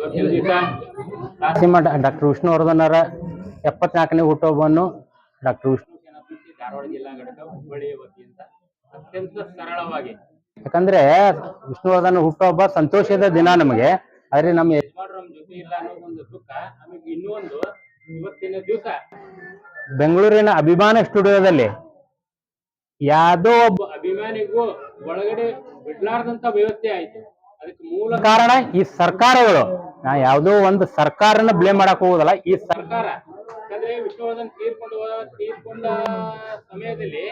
Narasimha doctor Vishnu ವರ್ಧನರ ಎಪ್ಪತ್ನಾಲ್ಕನೇ ಹುಟ್ಟುಹಬ್ಬವನ್ನು ಡಾಕ್ಟರ್ ವಿಷ್ಣು ಸೇನಾಪತಿ ಧಾರವಾಡ ಜಿಲ್ಲಾ ಘಟಕ ಹುಬ್ಬಳ್ಳಿಯ ವತಿಯಿಂದ ಅತ್ಯಂತ ಸರಳವಾಗಿ ಯಾಕಂದ್ರೆ ವಿಷ್ಣುವರ್ಧನ ಹುಟ್ಟುಹಬ್ಬ ಸಂತೋಷದ ದಿನ ನಮಗೆ. ಆದ್ರೆ ನಮ್ಮ ಯಜಮಾನರು ನಮ್ಮ ಜೊತೆ ಇಲ್ಲ ಅನ್ನೋ ಒಂದು ದುಃಖ ನಮಗೆ ಇನ್ನೊಂದು ಇವತ್ತಿನ ದಿವಸ. ಬೆಂಗಳೂರಿನ ಅಭಿಮಾನ ಸ್ಟುಡಿಯೋದಲ್ಲಿ ಯಾವುದೋ ಒಬ್ಬ ಅಭಿಮಾನಿಗೂ ಒಳಗಡೆ ಬಿಡ್ಲಾರ್ದಂತ ವ್ಯವಸ್ಥೆ ಆಯ್ತು. ಮೂಲ ಕಾರಣ ಈ ಸರ್ಕಾರಗಳು. ನಾ ಯಾವ್ದೋ ಒಂದು ಸರ್ಕಾರನ ಬ್ಲೇಮ್ ಮಾಡಕ್ ಹೋಗೋದಲ್ಲ ಈ ಸರ್ಕಾರ. ಯಾಕಂದ್ರೆ ವಿಷ್ಣುವರ್ಧನ್ ತೀರ್ಕೊಂಡು ತೀರ್ಕೊಂಡ ಸಮಯದಲ್ಲಿ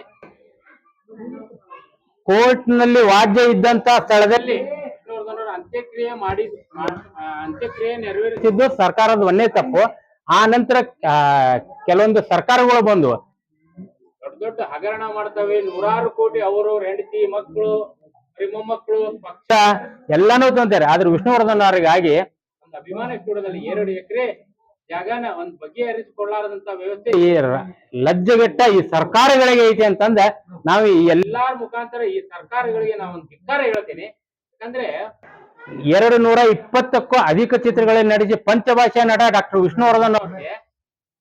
ಕೋರ್ಟ್ನಲ್ಲಿ ವಾದ್ಯ ಇದ್ದಂತ ಸ್ಥಳದಲ್ಲಿ ವಿಷ್ಣುವರ್ಧನ್ ಅಂತ್ಯಕ್ರಿಯೆ ಮಾಡಿ ಅಂತ್ಯಕ್ರಿಯೆ ನೆರವೇರಿಸಿದ್ದು ಸರ್ಕಾರದ ಒಂದೇ ತಪ್ಪು. ಆ ನಂತರ ಕೆಲವೊಂದು ಸರ್ಕಾರಗಳು ಬಂದು ದೊಡ್ಡ ದೊಡ್ಡ ಹಗರಣ ಮಾಡ್ತವೆ. ನೂರಾರು ಕೋಟಿ ಅವರು ಹೆಂಡತಿ ಮಕ್ಕಳು ಮೊಮ್ಮಕ್ಕಳು ಪಕ್ಷ ಎಲ್ಲಾನು ತಂತಾರೆ. ಆದ್ರೆ ವಿಷ್ಣುವರ್ಧನ್ ಅವರಿಗಾಗಿ ಒಂದು ಅಭಿಮಾನ ಕೂಡದಲ್ಲಿ ಎರಡು ಎಕರೆ ಜಾಗನ ಒಂದ್ ಬಗೆಹರಿಸಿಕೊಳ್ಳಾರದಂತ ವ್ಯವಸ್ಥೆ ಈ ಲಜ್ಜೆಗೆಟ್ಟ ಈ ಸರ್ಕಾರಗಳಿಗೆ ಐತಿ ಅಂತಂದ ನಾವು ಈ ಎಲ್ಲ ಎಲ್ಲಾರ ಮುಖಾಂತರ ಈ ಸರ್ಕಾರಗಳಿಗೆ ನಾವು ಒಂದು ಧಿಕ್ಕಾರ ಹೇಳ್ತೀನಿ. ಯಾಕಂದ್ರೆ ಎರಡು ನೂರ ಇಪ್ಪತ್ತಕ್ಕೂ ಅಧಿಕ ಚಿತ್ರಗಳಲ್ಲಿ ನಡೆಸಿ ಪಂಚಭಾಷಾ ನಟ ಡಾಕ್ಟರ್ ವಿಷ್ಣುವರ್ಧನ್ ಅವರಿಗೆ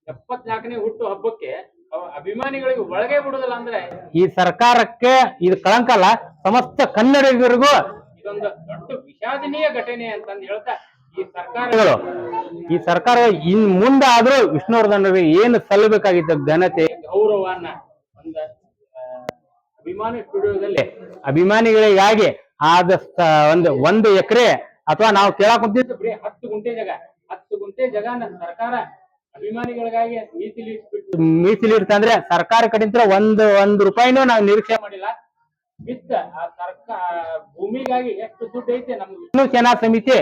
ಎಪ್ಪತ್ನಾಲ್ಕನೇ ಹುಟ್ಟು ಹಬ್ಬಕ್ಕೆ ಅಭಿಮಾನಿಗಳಿಗೆ ಒಳಗೆ ಬಿಡುದಿಲ್ಲ ಅಂದ್ರೆ ಈ ಸರ್ಕಾರಕ್ಕೆ ಇದು ಕಳಂಕ ಅಲ್ಲ ಸಮಸ್ತ ಕನ್ನಡಿಗರಿಗೂ ಇದೊಂದು ದೊಡ್ಡ ವಿಷಾದನೀಯ ಘಟನೆ ಅಂತಂದು ಹೇಳ್ತಾ ಈ ಸರ್ಕಾರಗಳು ಈ ಸರ್ಕಾರ ಇನ್ ಮುಂದೆ ಆದ್ರೂ ವಿಷ್ಣುವರ್ಧನ್ ಅವರಿಗೆ ಏನು ಸಲ್ಲಬೇಕಾಗಿತ್ತು ಘನತೆ? ಗೌರವನ್ನ ಒಂದು ಅಭಿಮಾನಿ ಸ್ಟುಡಿಯೋದಲ್ಲಿ. ಅಭಿಮಾನಿಗಳಿಗಾಗಿ ಆದ ಒಂದು ಒಂದು ಎಕರೆ ಅಥವಾ ನಾವು ಕೇಳಕ್ ಬರೀ ಹತ್ತು ಗುಂಟೆ ಜಾಗ ಹತ್ತು ಗುಂಟೆ ಜಾಗ ಸರ್ಕಾರ ಅಭಿಮಾನಿಗಳಿಗಾಗಿ ಮೀಸಲಿಟ್ಬಿಟ್ಟು ಮೀಸಲಿರ್ತಂದ್ರೆ ಸರ್ಕಾರ ಕಡೆಯಿಂದ ಒಂದು ಒಂದು ರೂಪಾಯಿನೂ ನಾವು ನಿರೀಕ್ಷೆ ಮಾಡಿಲ್ಲ. ಬಿತ್ತ ಆ ಸರ್ಕಾರ ಭೂಮಿಗಾಗಿ ಎಷ್ಟು ದುಡ್ಡು ಐತೆ ನಮ್ಗೆ ವಿಷ್ಣು ಸೇನಾ ಸಮಿತಿ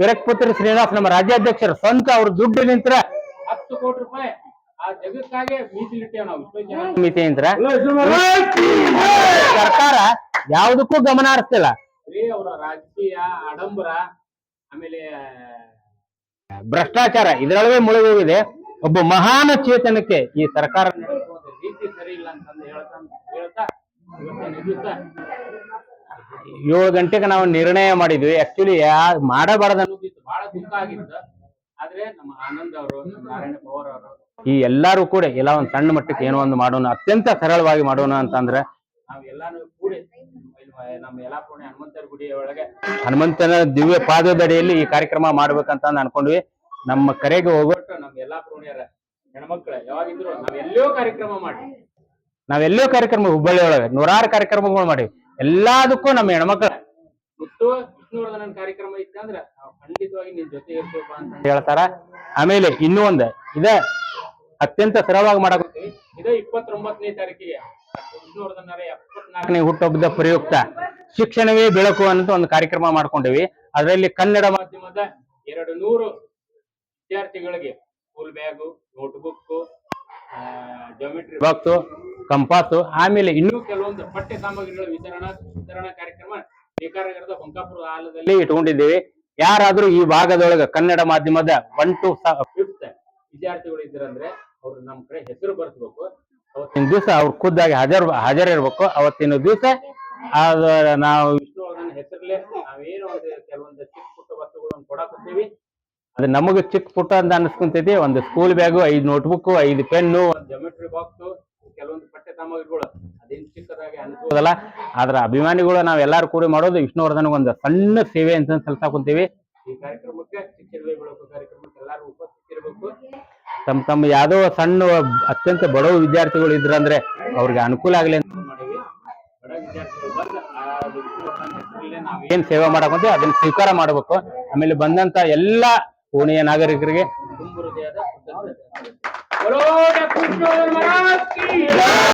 ವಿರಕ್ಪುತ್ರ ಶ್ರೀನಿವಾಸ್ ನಮ್ಮ ರಾಜ್ಯಾಧ್ಯಕ್ಷರ ಸ್ವಂತ ಅವ್ರ ದುಡ್ಡು ನಿಂತರ ಹತ್ತು ಕೋಟಿ ರೂಪಾಯಿ ಆ ಜಗಕ್ಕಾಗಿ ಮೀಸಲಿಟ್ಟೇವೆ ನಾವು ವಿಶ್ವ ಜನ. ಸಮಿತಿ ನಿಂತರ ಸರ್ಕಾರ ಯಾವುದಕ್ಕೂ ಗಮನ ಹರಿಸ್ತಿಲ್ಲ. ಅವರ ರಾಜಕೀಯ ಆಡಂಬರ ಆಮೇಲೆ ಭ್ರಷ್ಟಾಚಾರ ಇದರೊಳಗೆ ಮುಳುಗೋಗಿದೆ. ಒಬ್ಬ ಮಹಾನ ಚೇತನಕ್ಕೆ ಈ ಸರ್ಕಾರ ಏಳು ಗಂಟೆಗೆ ನಾವು ನಿರ್ಣಯ ಮಾಡಿದ್ವಿ. ಆಕ್ಚುಲಿ ಮಾಡಬಾರದು ಅನ್ನೋದಿತ್ತು ಬಹಳ ದುಃಖ ಆಗಿತ್ತು. ಆದ್ರೆ ನಮ್ಮ ಆನಂದ್ ಅವರು ನಾರಾಯಣ ಅವರು, ಈ ಎಲ್ಲಾರು ಕೂಡ ಎಲ್ಲ ಒಂದ್ ಸಣ್ಣ ಮಟ್ಟಕ್ಕೆ ಏನೋ ಒಂದು ಮಾಡೋಣ, ಅತ್ಯಂತ ಸರಳವಾಗಿ ಮಾಡೋಣ ಅಂತಂದ್ರೆ ನಾವ್ ಎಲ್ಲಾನು ಕೂಡಿ ನಮ್ಮ ಯಲಾಪುಣೆ ಹನುಮಂತರ ಗುಡಿ ಒಳಗೆ ಹನುಮಂತನ ದಿವ್ಯ ಪಾದದಡಿಯಲ್ಲಿ ಈ ಕಾರ್ಯಕ್ರಮ ಮಾಡ್ಬೇಕಂತ ಅನ್ಕೊಂಡ್ವಿ. ನಮ್ಮ ಕರೆಗೆ ಹೋಗೋ ಒಟ್ಟು ಪ್ರೋಣಿಯರ ಹೆಣ್ಮಕ್ಳ ಯಾವಾಗಿದ್ರು ನಾವ್ ಎಲ್ಲೋ ಕಾರ್ಯಕ್ರಮ ಮಾಡಿ. ನಾವೆಲ್ಲೋ ಕಾರ್ಯಕ್ರಮ ಹುಬ್ಬಳ್ಳಿ ಒಳಗೆ ನೂರಾರು ಕಾರ್ಯಕ್ರಮಗಳು ಮಾಡಿವಿ. ಎಲ್ಲದಕ್ಕೂ ನಮ್ಮ ಹೆಣ್ಮಕ್ಳ. ಮತ್ತು ವಿಷ್ಣುವರ್ಧನನ್ ಕಾರ್ಯಕ್ರಮ ಇತ್ತಂದ್ರ ನಾವು ಖಂಡಿತವಾಗಿ ನಿನ್ ಜೊತೆ ಇರ್ತೇವಪ್ಪ ಅಂತ ಹೇಳ್ತಾರ. ಆಮೇಲೆ ಇನ್ನೂ ಒಂದ ಇದ ಅತ್ಯಂತ ಸರಳವಾಗಿ ಮಾಡಕ್ ಇದ ಇಪ್ಪತ್ತೊಂಬತ್ತನೇ ತಾರೀಕಿಗೆ ವಿಷ್ಣುವರ್ಧನರ ಎಪ್ಪತ್ನಾಲ್ಕು ನಾಲ್ಕನೇ ಹುಟ್ಟುಹಬ್ಬದ ಪ್ರಯುಕ್ತ ಶಿಕ್ಷಣವೇ ಬೆಳಕು ಅನ್ನೋ ಒಂದು ಕಾರ್ಯಕ್ರಮ ಮಾಡ್ಕೊಂಡಿವಿ. ಅದರಲ್ಲಿ ಕನ್ನಡ ಮಾಧ್ಯಮದ ಎರಡು ನೂರು ವಿದ್ಯಾರ್ಥಿಗಳಿಗೆ school bag notebook geometry box compass ಆಮೇಲೆ ಇನ್ನೂ ಕೆಲವೊಂದು ಪಠ್ಯ ಸಾಮಗ್ರಿಗಳ ವಿತರಣಾ ವಿತರಣಾ ಕಾರ್ಯಕ್ರಮ ನೇಕಾರಗರದ ಬಂಕಾಪುರ ಆಲದಲ್ಲಿ ಇಟ್ಕೊಂಡಿದ್ದೇವೆ ಯಾರಾದ್ರೂ ಈ ಭಾಗದೊಳಗ ಕನ್ನಡ ಮಾಧ್ಯಮದ ಒನ್ ಟು ಫಿಫ್ತ್ ವಿದ್ಯಾರ್ಥಿಗಳು ಇದ್ರಂದ್ರೆ ಅವ್ರು ನಮ್ಮ ಕಡೆ ಹೆಸರು ಬರ್ಸ್ಬೇಕು. ಅವತ್ತಿನ ದಿವಸ ಅವ್ರು ಖುದ್ದಾಗಿ ಹಾಜರ್ ಹಾಜರಿರ್ಬೇಕು. ಅವತ್ತಿನ ದಿವಸ ಅದ ನಾವು ವಿಷ್ಣುವರ್ಧನ್ ಹೆಸರಲ್ಲೇ ನಾವೇನು ಕೆಲವೊಂದು ಚಿಕ್ಕ ಪುಟ್ಟ ವಸ್ತುಗಳನ್ನು ಕೊಡಾಕತ್ತೀವಿ. ಅದು ನಮಗೆ ಚಿಕ್ಕ ಪುಟ್ಟ ಅಂತ ಅನ್ಸ್ಕೊಂತೈತಿ. ಒಂದು ಸ್ಕೂಲ್ ಬ್ಯಾಗು ಐದು ನೋಟ್ಬುಕ್ ಐದು ಪೆನ್ನು ಜೊಮೆಟ್ರಿ ಬಾಕ್ಸ್ ಕೆಲವೊಂದು ಪಠ್ಯ ಸಾಮಗ್ರಿಗಳು ಅದೇನು ಚಿಕ್ಕದಾಗಿ ಅನ್ಸೋದಲ್ಲ ಆದ್ರ ಅಭಿಮಾನಿಗಳು ನಾವೆಲ್ಲರೂ ಕೂಡಿ ಮಾಡೋದು ವಿಷ್ಣುವರ್ಧನ್ ಒಂದು ಸಣ್ಣ ಸೇವೆ ಅಂತ ಕಲ್ಸಾಕೊಂತೀವಿ ಈ ಕಾರ್ಯಕ್ರಮಕ್ಕೆ ಶಿಕ್ಷಣ ಕಾರ್ಯಕ್ರಮಕ್ಕೆ ಎಲ್ಲರೂ ಉಪಸ್ಥಿತಿರಬೇಕು. ತಮ್ಮ ತಮ್ಮ ಯಾವ್ದೋ ಸಣ್ಣ, ಅತ್ಯಂತ ಬಡವ ವಿದ್ಯಾರ್ಥಿಗಳು ಇದ್ರಂದ್ರೆ ಅವ್ರಿಗೆ ಅನುಕೂಲ ಆಗ್ಲಿ ಅಂತ ಮಾಡಿವಿ ಬಡ ವಿದ್ಯಾರ್ಥಿಗಳು ಬಂದು ಏನ್ ಸೇವೆ ಮಾಡಕೊಂತೀವಿ ಅದನ್ನ ಸ್ವೀಕಾರ ಮಾಡ್ಬೇಕು. ಆಮೇಲೆ ಬಂದಂತ ಎಲ್ಲಾ ಪುಣೆಯ ನಾಗರಿಕರಿಗೆ